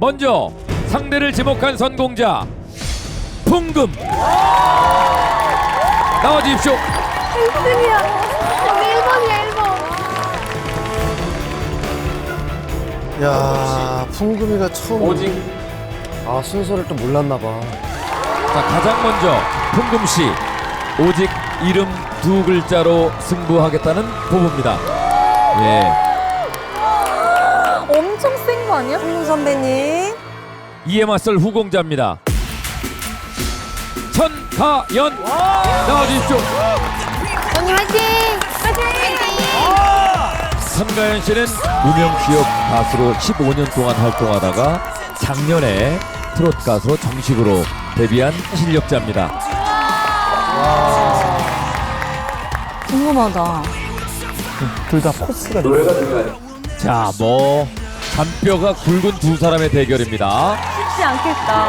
먼저 상대를 지목한 선공자 풍금 나와 주십시오. 1등이야. 여기 1번이야 1번. 야 풍금이가 처음 오직 아 순서를 또 몰랐나 봐. 자, 가장 먼저 풍금 씨 오직 이름 두 글자로 승부하겠다는 포부입니다. 예. 엄청 센 거 아니야? 홍 선배님. 이에 맞설 후공자입니다. 천가연 나와주십시오. 언니 화이팅! 화이팅! 천가연 씨는 무명 기업 가수로 15년 동안 활동하다가 작년에 트로트 가수로 정식으로 데뷔한 실력자입니다. 궁금하다. 자, 뭐 잔뼈가 굵은 두 사람의 대결입니다. 쉽지 않겠다.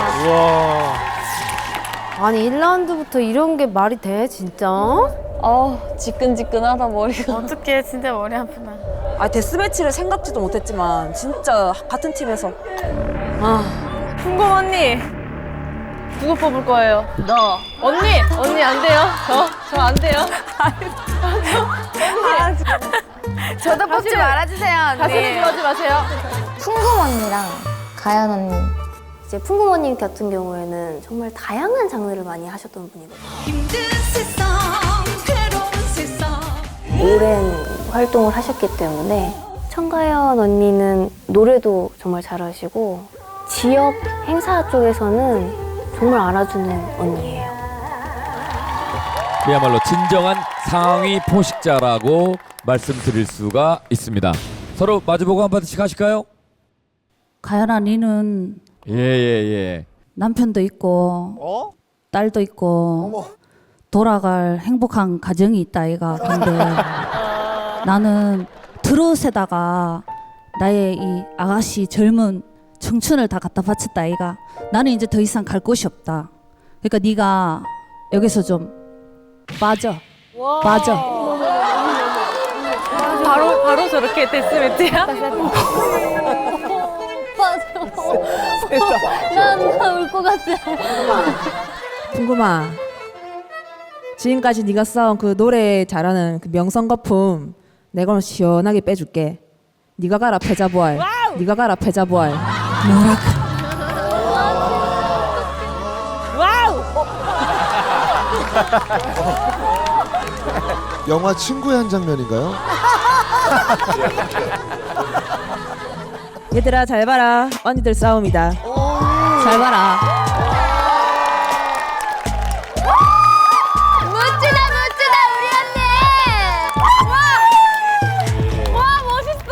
아니 1라운드부터 이런 게 말이 돼 진짜? 어 지끈지끈하다 머리가. 어떡해 진짜 머리 아프다. 아 데스매치를 생각지도 못했지만 진짜 같은 팀에서 풍금 언니 누구 뽑을 거예요? 너. 언니 언니 안 돼요. 저 저 안 돼요. 저 도 뽑지 말아주세요 가슴에 들어가지 마세요. 풍금 언니랑 가연 언니 이제 풍금 언니 같은 경우에는 정말 다양한 장르를 많이 하셨던 분이거든요. 오랜 활동을 하셨기 때문에 청가연 언니는 노래도 정말 잘하시고 지역 행사 쪽에서는 정말 알아주는 언니예요. 그야말로 진정한 상위 포식자라고 말씀드릴 수가 있습니다. 서로 마주보고 한마디씩 하실까요? 가연아 니는 예, 예, 예. 남편도 있고 어? 딸도 있고 돌아갈 행복한 가정이 있다 아이가 근데 나는 트롯에다가 나의 이 아가씨 젊은 청춘을 다 갖다 바쳤다 아이가 나는 이제 더 이상 갈 곳이 없다 그러니까 네가 여기서 좀 빠져 빠져 바로 저렇게 데스매트야? 난울것 같아. 풍금아. 지금까지 네가 쌓은 그 노래 잘하는 그 명성 거품 내가 오늘 시원하게 빼줄게. 네가 가라 패자부활. 네가 가라 패자부활. 영화 친구의 한 장면인가요? 얘들아 잘 봐라 언니들 싸움이다 잘 봐라 멋지다 멋지다 우리 언니. 와! 와 멋있어.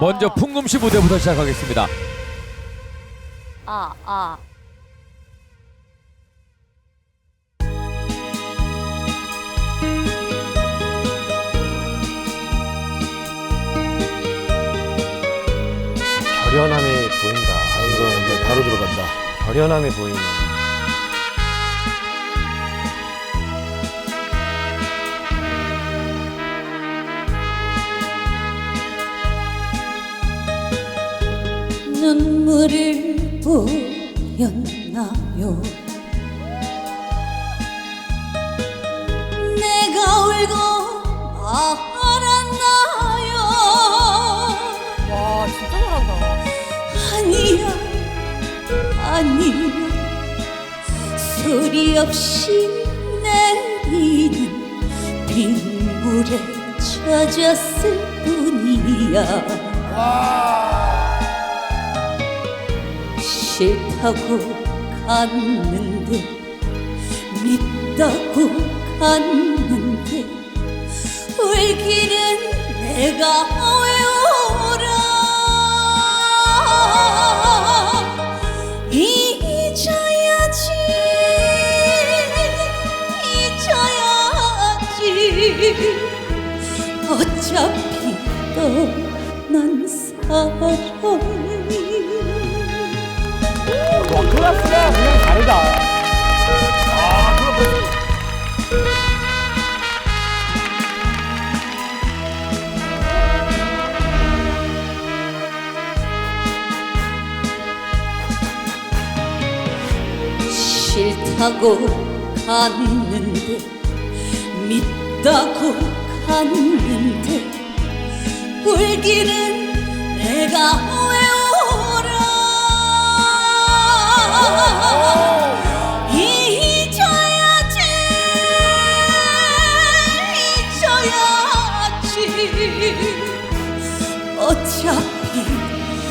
먼저 풍금 씨 무대부터 시작하겠습니다. 아 아. 결연함이 보인다. 이거 바로 들어간다. 결연함이 보이는. 눈물을 보였나요 내가 울고 말 아니야 아니야. 소리 없이 내리는 빗물에 젖었을 뿐이야. 싫다고 갔는데 밉다고 갔는데 울기는 내가 외워라 잊어야지 잊어야지. 어차피 떠난 사람이 하고 갔는데 믿다고 갔는데 울기는 내가 왜 울어 잊어야지 잊어야지. 어차피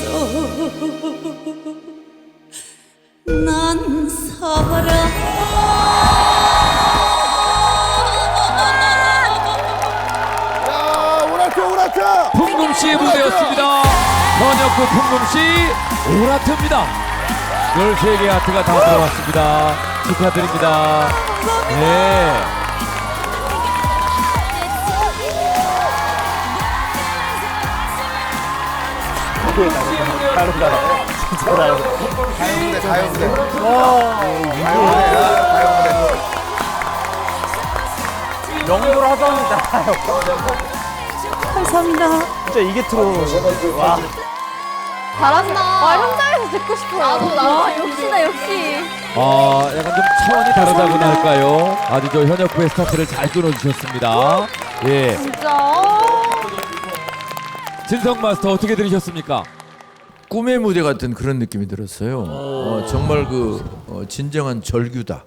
또 풍금 씨의 무대였습니다. 현역부 풍금 씨 오라트입니다. 13개 아트가 다 들어왔습니다. 축하드립니다. 네. 가요무대, 가요무대. 가요무대야, 가요무대. 잘한다. 아, 현장에서 듣고 싶어요. 나도, 나도. 역시나, 역시. 아, 약간 좀 차원이 다르다고나 할까요? 아주 저 현역부의 스타트를 잘 끊어주셨습니다. 예. 진짜. 진성 마스터 어떻게 들으셨습니까? 꿈의 무대 같은 그런 느낌이 들었어요. 어, 정말 그 어, 진정한 절규다.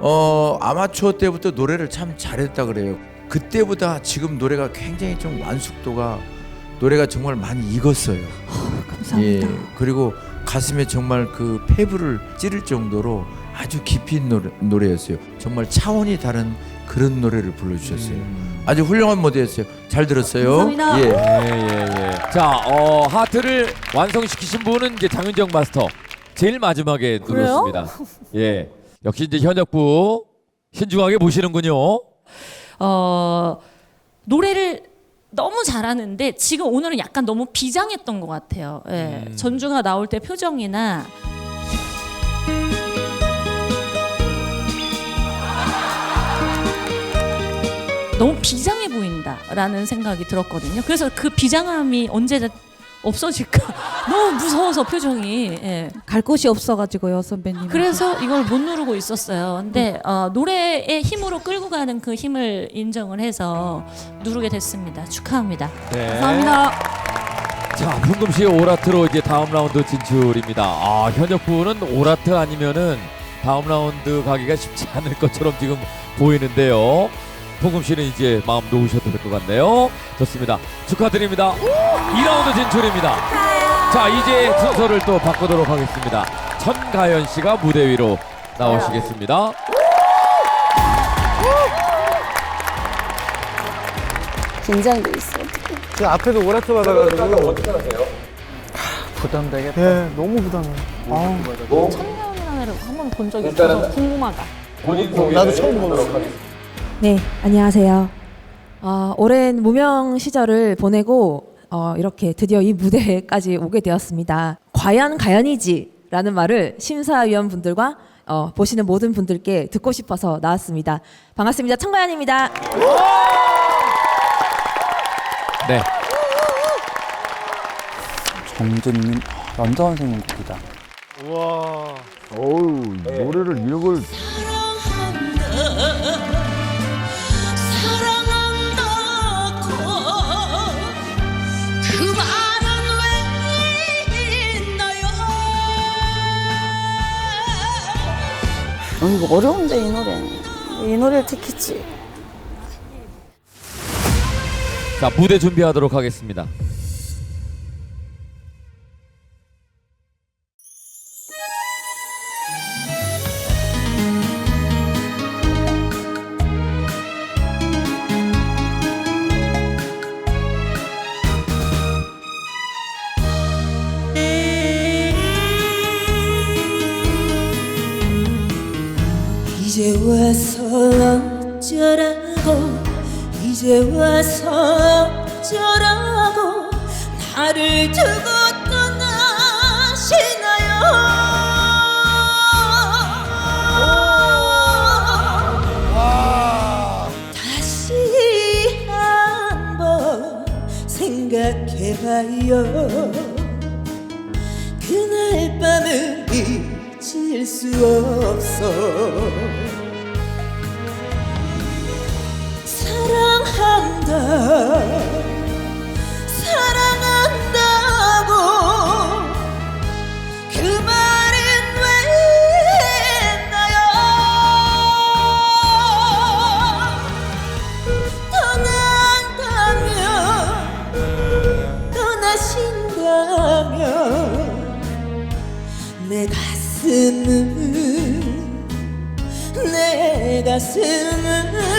어, 아마추어 때부터 노래를 참 잘했다 그래요. 그때보다 지금 노래가 굉장히 좀 완숙도가 노래가 정말 많이 익었어요. 감사합니다. 예, 그리고 가슴에 정말 그 폐부를 찌를 정도로 아주 깊이 있는 노래, 노래였어요. 정말 차원이 다른 그런 노래를 불러주셨어요. 아주 훌륭한 무대였어요. 잘 들었어요. 감사합니다. 예. 예, 예, 예. 자, 어, 하트를 완성시키신 분은 이제 장윤정 마스터. 제일 마지막에 눌렀습니다. 예. 역시 이제 현역부 신중하게 보시는군요. 어, 노래를 너무 잘하는데 지금 오늘은 약간 너무 비장했던 것 같아요. 예. 음. 전주가 나올 때 표정이나 너무 비장해 보인다라는 생각이 들었거든요. 그래서 그 비장함이 언제 없어질까 너무 무서워서 표정이. 예. 갈 곳이 없어가지고요 선배님. 그래서 이걸 못 누르고 있었어요. 근데 어, 노래의 힘으로 끌고 가는 그 힘을 인정을 해서 누르게 됐습니다. 축하합니다. 네. 감사합니다. 자, 풍금 씨의 오라트로 이제 다음 라운드 진출입니다. 아, 현역부는 오라트 아니면은 다음 라운드 가기가 쉽지 않을 것처럼 지금 보이는데요. 풍금 씨는 이제 마음 놓으셔도 될 것 같네요. 좋습니다. 축하드립니다. 2라운드 진출입니다. 자, 이제 순서를 또 바꾸도록 하겠습니다. 천가연 씨가 무대 위로 나오시겠습니다. 긴장돼 있어. 그 앞에서 오라트 받아가지고. 어떻게 하세요? 부담되겠다. 예, 너무 부담해. 아, 천년이라는 애를 한번 본 적이 없어서 궁금하다. 나도 처음 보는 거. 네, 안녕하세요. 어, 오랜 무명 시절을 보내고 어, 이렇게 드디어 이 무대까지 오게 되었습니다. 과연 가연이지라는 말을 심사위원분들과 어, 보시는 모든 분들께 듣고 싶어서 나왔습니다. 반갑습니다. 청가연입니다. 네. 정재님 남자원 선생님 곡이다. 우와. 어우, 노래를 이런 걸. 그 어, 이거 어려운데 이 노래. 이 노래를 택했지. 자, 무대 준비하도록 하겠습니다. 이제 와서 어쩌라고 이제 와서 어쩌라고 나를 두고 떠나시나요? 다시 한번 생각해봐요. 그날 밤은 질수 없어 gidesin mi?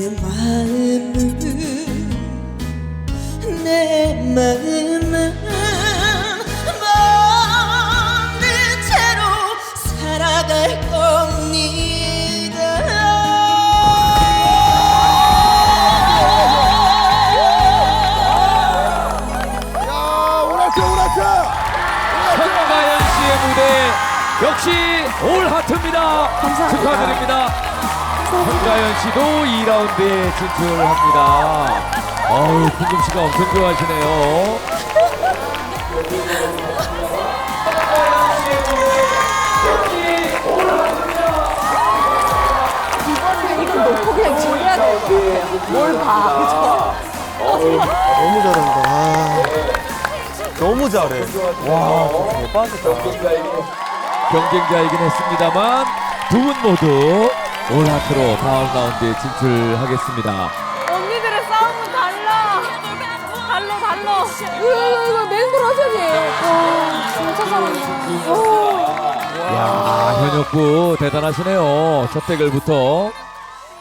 내 마음은 내 마음은 먹는 채로 살아갈 겁니다. 오라트 오라트 천가연 씨의 무대 역시 올 하트입니다. 감사합니다. 축하드립니다 천가연 씨도 2라운드에 진출합니다 어우 풍금 씨가 엄청 좋아하시네요 이건 놓고 그냥 준비해야 될것 같아요. 뭘 봐. 너무 잘한다. 아. 너무 잘해. 와, 대박이다. 경쟁자이긴 했습니다만 두 분 모두 올 하트로 다음 라운드에 진출하겠습니다 언니들의 싸움은 달라. 달라 달라. 이거 이거 맹골 하자니. 와 진짜 잘한다. 야 현역부 대단하시네요. 첫 대결부터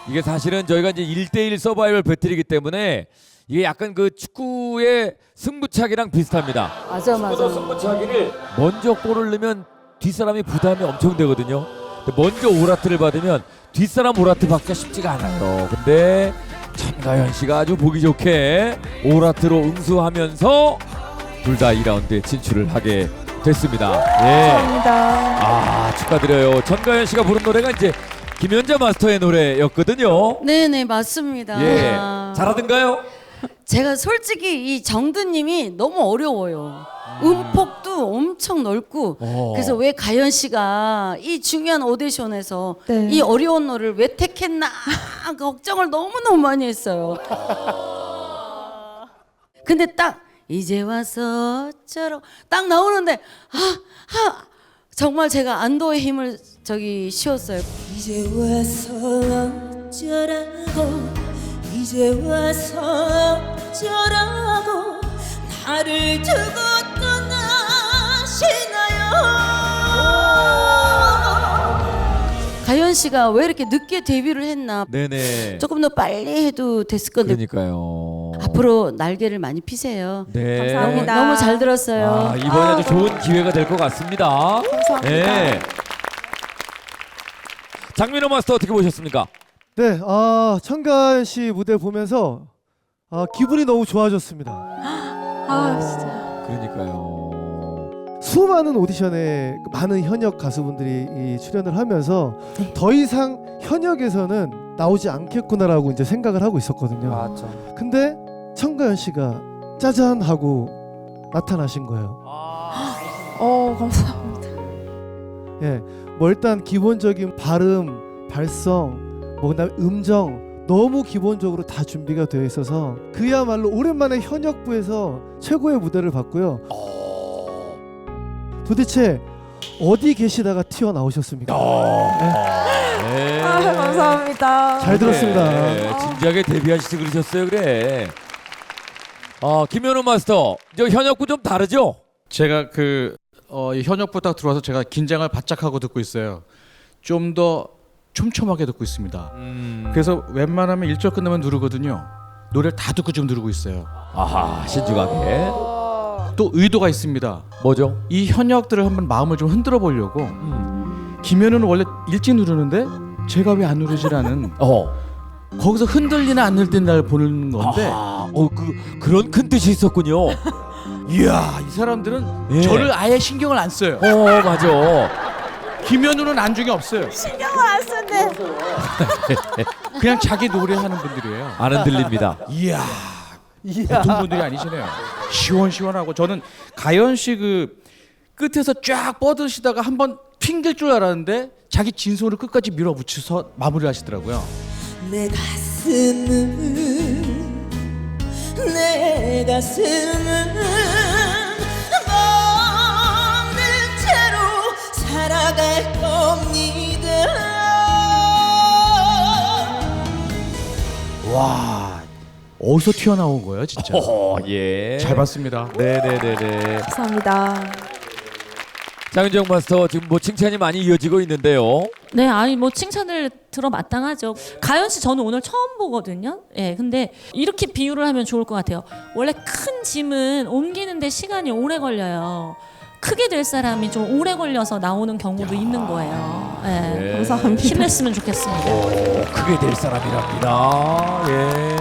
이게 사실은 저희가 이제 1대1 서바이벌 배틀이기 때문에 이게 약간 그 축구의 승부차기랑 비슷합니다. 맞아 맞아. 승부차기를 먼저 골을 넣으면 뒷사람이 부담이 엄청 되거든요. 근데 먼저 오라트를 받으면 뒷사람 오라트 받기가 쉽지가 않아요. 근데 천가연 씨가 아주 보기 좋게 오라트로 응수하면서 둘 다 2라운드에 진출을 하게 됐습니다. 예. 감사합니다. 아 축하드려요. 천가연 씨가 부른 노래가 이제 김연자 마스터의 노래였거든요. 네네 맞습니다. 예, 잘하던가요? 제가 솔직히 이 정드님이 너무 어려워요. 음폭도 엄청 넓고 어. 그래서 왜 가연 씨가 이 중요한 오디션에서 네. 이 어려운 노래를 왜 택했나 걱정을 너무 너무 많이 했어요. 근데 딱 이제 와서 어쩌라고 딱 나오는데 아, 아 정말 제가 안도의 힘을 저기 씌웠어요. 이제 와서 어쩌라고 이제 와서 어쩌라고 나를 두고 떠나시나요 가연 씨가 왜 이렇게 늦게 데뷔를 했나 네네. 조금 더 빨리 해도 됐을 건데 그러니까요. 앞으로 날개를 많이 피세요. 네. 감사합니다. 너무 잘 들었어요. 아, 이번에 아 주 좋은 기회가 될 것 같습니다. 감사합니다. 네. 장민호 마스터 어떻게 보셨습니까? 네, 아 청가연 씨 무대 보면서 아, 기분이 너무 좋아졌습니다. 아 진짜. 그러니까요. 수많은 오디션에 많은 현역 가수분들이 이 출연을 하면서 더 이상 현역에서는 나오지 않겠구나라고 이제 생각을 하고 있었거든요. 맞죠. 근데 청가연 씨가 짜잔 하고 나타나신 거예요. 어 감사합니다. 예, 뭐 일단 기본적인 발음, 발성, 뭐 그다음에 음정 너무 기본적으로 다 준비가 되어 있어서 그야말로 오랜만에 현역부에서 최고의 무대를 봤고요. 도대체 어디 계시다가 튀어나오셨습니까? 네. 아, 감사합니다. 잘 들었습니다. 네, 진지하게 데뷔하시지 그러셨어요, 그래. 아, 김현우 마스터. 저 현역구 좀 다르죠? 제가 그 어, 이 현역부 딱 들어와서 제가 긴장을 바짝 하고 듣고 있어요. 좀 더 촘촘하게 듣고 있습니다. 음. 그래서 웬만하면 1절 끝나면 누르거든요. 노래를 다 듣고 지금 누르고 있어요. 아하, 신중하게. 또 의도가 있습니다. 뭐죠? 이 현역들을 한번 마음을 좀 흔들어 보려고 음. 김현우는 원래 일찍 누르는데 제가 왜 안 누르지라는 어. 거기서 흔들리나 안 흔들리나를 보는 건데 아, 어, 그 그런 큰 뜻이 있었군요. 이야 이 사람들은 예. 저를 아예 신경을 안 써요. 어, 맞아. 김현우는 안중에 없어요. 신경을 안 쓴대. 그냥 자기 노래하는 분들이에요. 안 흔들립니다. 이야 보통 분들이 아니시네요. 시원시원하고 저는 가연 씨 그 끝에서 쫙 뻗으시다가 한번 핑길 줄 알았는데 자기 진솔을 끝까지 밀어붙여서 마무리하시더라고요. 내 가슴은 내 가슴은 먹는 채로 살아갈 겁니다 와 어디서 튀어나온 거예요 진짜. 어, 예. 잘 봤습니다. 네네네네. 감사합니다. 장윤정 마스터 지금 뭐 칭찬이 많이 이어지고 있는데요. 네, 아니 뭐 칭찬을 들어 마땅하죠. 가연 씨 저는 오늘 처음 보거든요. 예, 근데 이렇게 비유를 하면 좋을 것 같아요. 원래 큰 짐은 옮기는데 시간이 오래 걸려요. 크게 될 사람이 좀 오래 걸려서 나오는 경우도 있는 거예요. 예. 네. 감사합니다. 힘냈으면 좋겠습니다. 오, 크게 될 사람이랍니다. 예.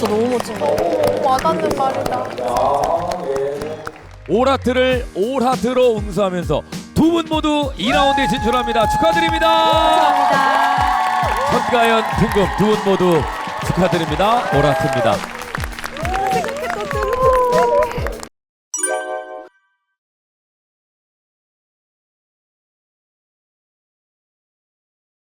진짜 너무 멋진 거. 와닿는 말이다. 오라트를 오라트로 응수하면서 두 분 모두 2라운드에 진출합니다. 축하드립니다. 감사합니다. 선가연, 풍금 두 분 모두 축하드립니다. 오라트입니다.